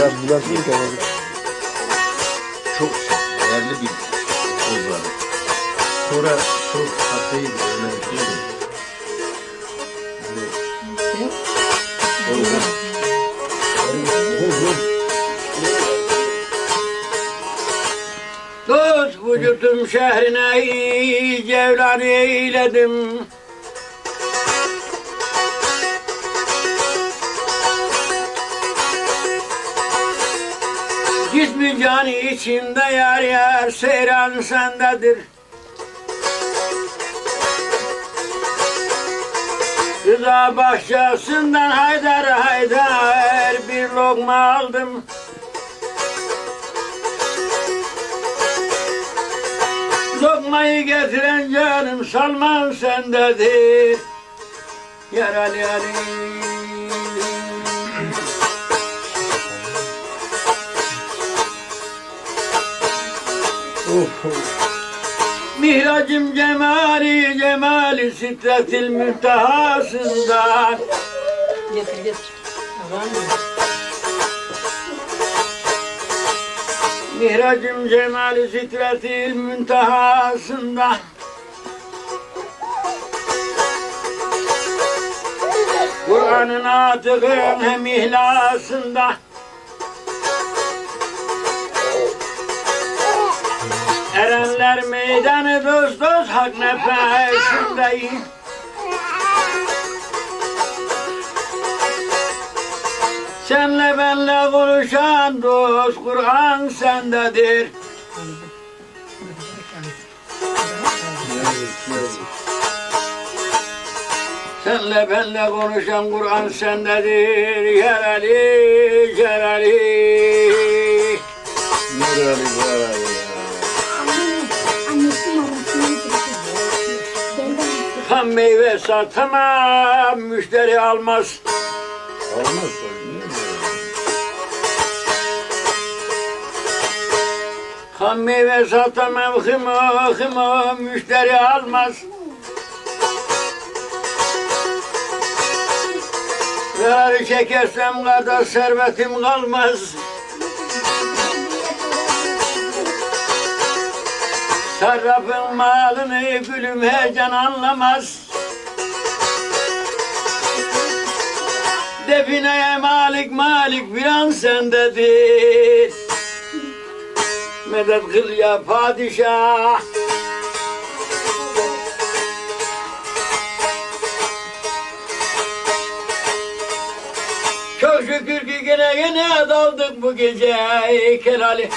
Ben bulaşmayı kapadım. Çok değerli bir söz var. Sonra şu hatayı önemli değil mi? Evet. Orada. Vücudum şehrine cevlan eyledim. Cismi canı içinde yer yer seyran sendedir. Rıza bahçesinden haydar haydar bir lokma aldım. Lokmayı getiren canım Salman sendedir. Yaralı Ali. Mihracım cemali cemali sitretil müntehasından Getir getir. Var Mihracım cemali sitretil müntehasından Kur'an'ın atıkın hem ihlasında. Erenler meydanı dost dost hak nefesindeyim Senle benle konuşan dost Kur'an sendedir. Senle benle konuşan Kur'an sendedir. Annesi babasını getirdi. Benden Ham meyve satamam, müşteri almaz. Olmaz tabii. Ham meyve satamam, hımo hımo, müşteri almaz. Zararı çekersem kadar servetim kalmaz. Sarrafın malını gülüm heyecan anlamaz. Defineye malik malik bir an sendedir. Medet kıl ya padişah. Çok şükür ki gene gene daldık bu gece ey Kelali.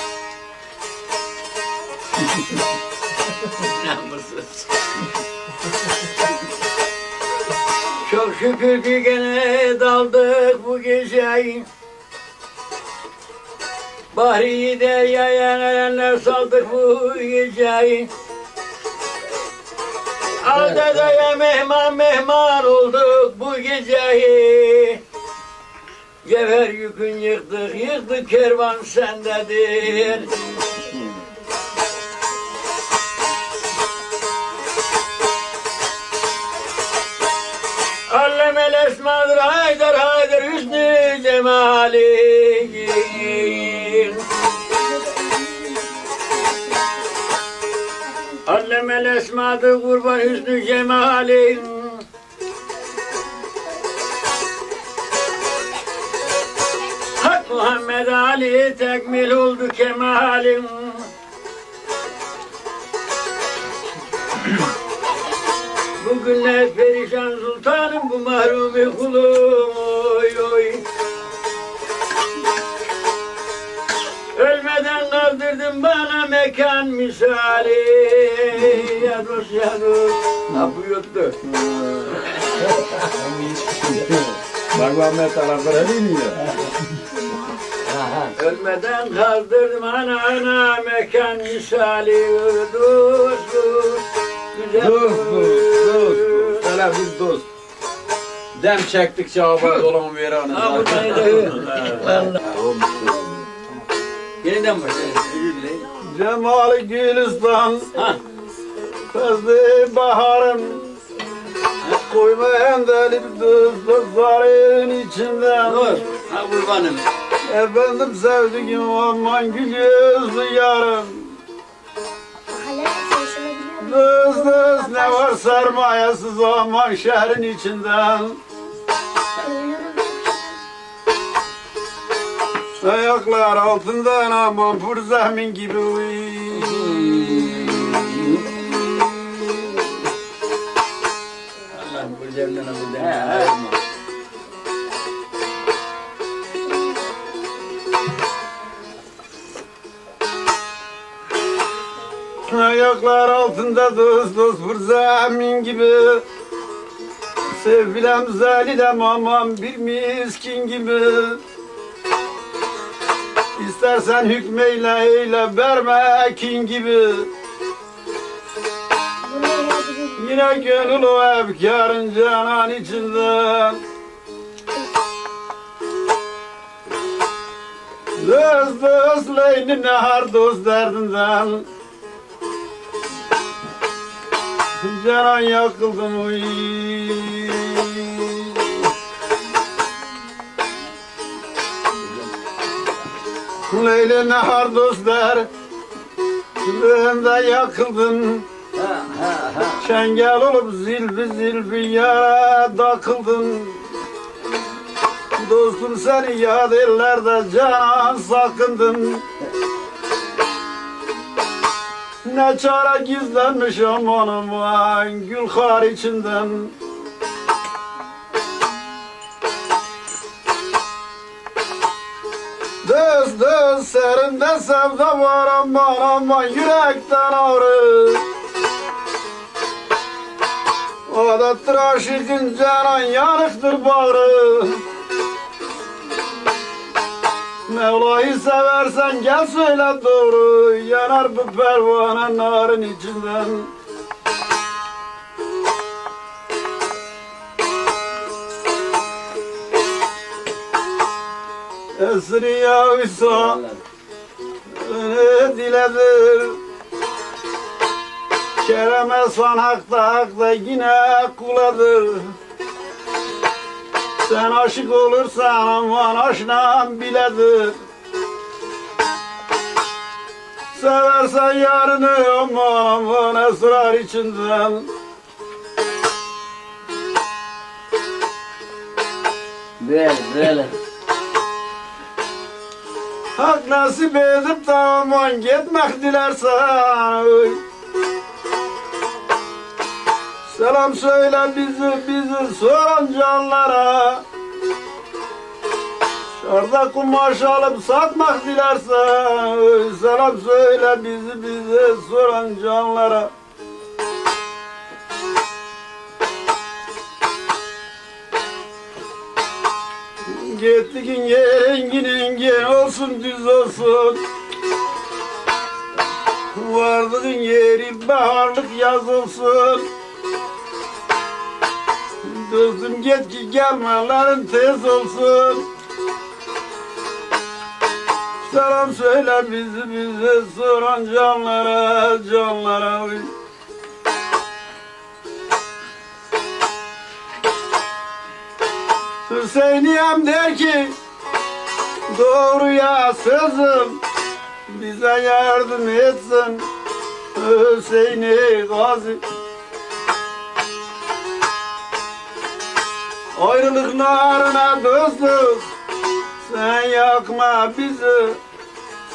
Çok şükür ki gene daldık bu gece. Bahri deryaya erenler saldık bu geceyi. Aldadaya mehman mehman olduk bu geceyi. Cevher yükün yıktık, yıktık kervan sendedir. Allemel esmadır haydar haydar hüsnü cemali. Esmadır kurban hüsnü cemali. Hak Muhammed Ali tekmil oldu kemalim. Bugünler perişan sultanım bu mahrumi kulum mekan misali. Ya dost ya dost. Ha bu yuttu. Bak Ahmet taraflara biniyor. Ölmeden kaldırdım ana ana mekan misali. Dost dost. Güzel Dost dost dost. Hele biz dost. Dem çektikçe hava dolan ver Ha bu neydi? Yeniden başlayalım. Cemali Gülistan. Kızdı baharım Koyma endeli bir dostların içinden Dur. Ha kurbanım. Efendim sevdiğim aman gül yüzlü yarım? Dız dız ne var sermayesiz aman şehrin içinden Ayaklar altından aman pur zemin gibi uy. Allah bu cebden bu. Ayaklar altında dost dost vur zemin gibi Sevgilem zalidem aman bir miskin gibi İstersen hükmeyle eyle verme kin gibi? Yine gönül o efkarın canan içinden Dost dost leyli nehar dost derdinden. Canan yakıldım uy Leyli nehar dost der Ben de yakıldım Ha ha ha. Çengel olup zilfi yara takıldın. Dostum seni yad ellerde canan sakındın. Ne çare gizlenmiş aman aman gül har içinden serinde sevda var aman aman yürekten ağrı Adattır aşıkın canan yanıktır bağrı. Mevla'yı seversen gel söyle doğru Yanar bu pervane narın içinden Esri yağıysa ne diledir. Kerem son hakta hakta yine kuladır. Sen aşık olursan aman aşkım biledir. Seversen yarını aman aman esrar içinden. Böyle böyle. Hak nasip edip de aman gitmek dilersen. Selam söyle bizi bizi soran canlara Şarda kumaş alıp satmak dilersen. Selam söyle bizi bizi soran canlara Gittiğin yerin ginin olsun düz olsun. Vardığın yeri baharlık yaz olsun. Dostum git ki gelmelerin tez olsun. Selam söyle bizi bize soran canlara canlara Hüseyin'im der ki Doğruya sözüm Bize yardım etsin. Hüseyin'i gazi Ayrılık narına dostluk Sen yakma bizi.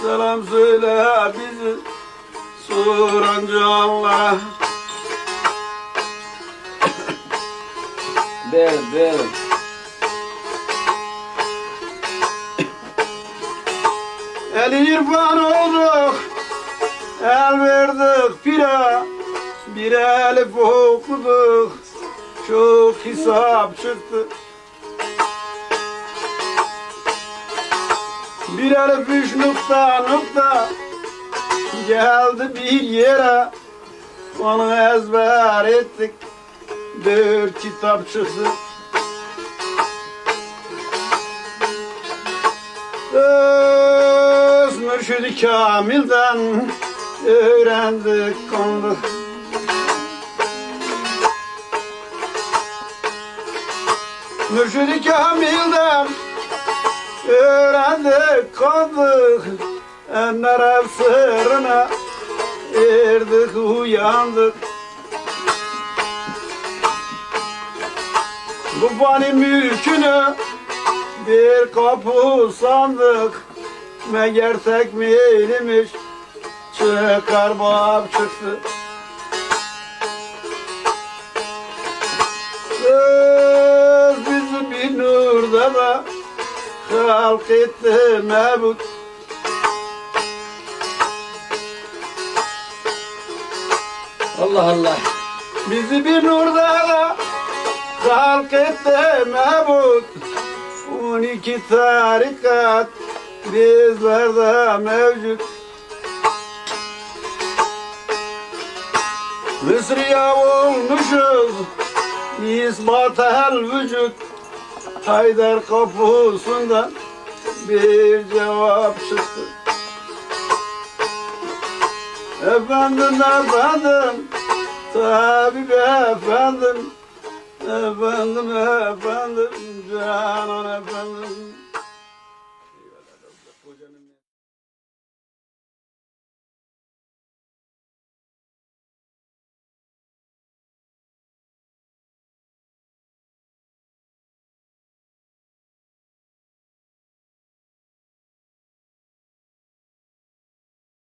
Selam söyle bizi Soran canlara Böyle böyle. El irfan olduk, el verdik pire, bir elif okuduk, çok hesap çıktı. Bir elif üç nokta nokta, geldi bir yere, onu ezber ettik, dört kitap çıktı. Öz mürşidi Kamil'den öğrendik kondu. Mürşidi Kamil'den Öğrendik kaldık Enler ev sırrına Erdik uyandık. Bu fani mülkünü bir kapı sandık Meğer tek meyilmiş Çıkar bab çıktı. Kız bizi bir nurda da Halk etti mebut. Allah Allah. Bizi bir nurda da Halk etti mebut. On iki tarikat bizlerde mevcut. Mısriya olmuşuz İsbat el vücut. Haydar kapısından bir cevap çıktı. Efendim efendim. Tabip efendim. Efendim efendim. Canan efendim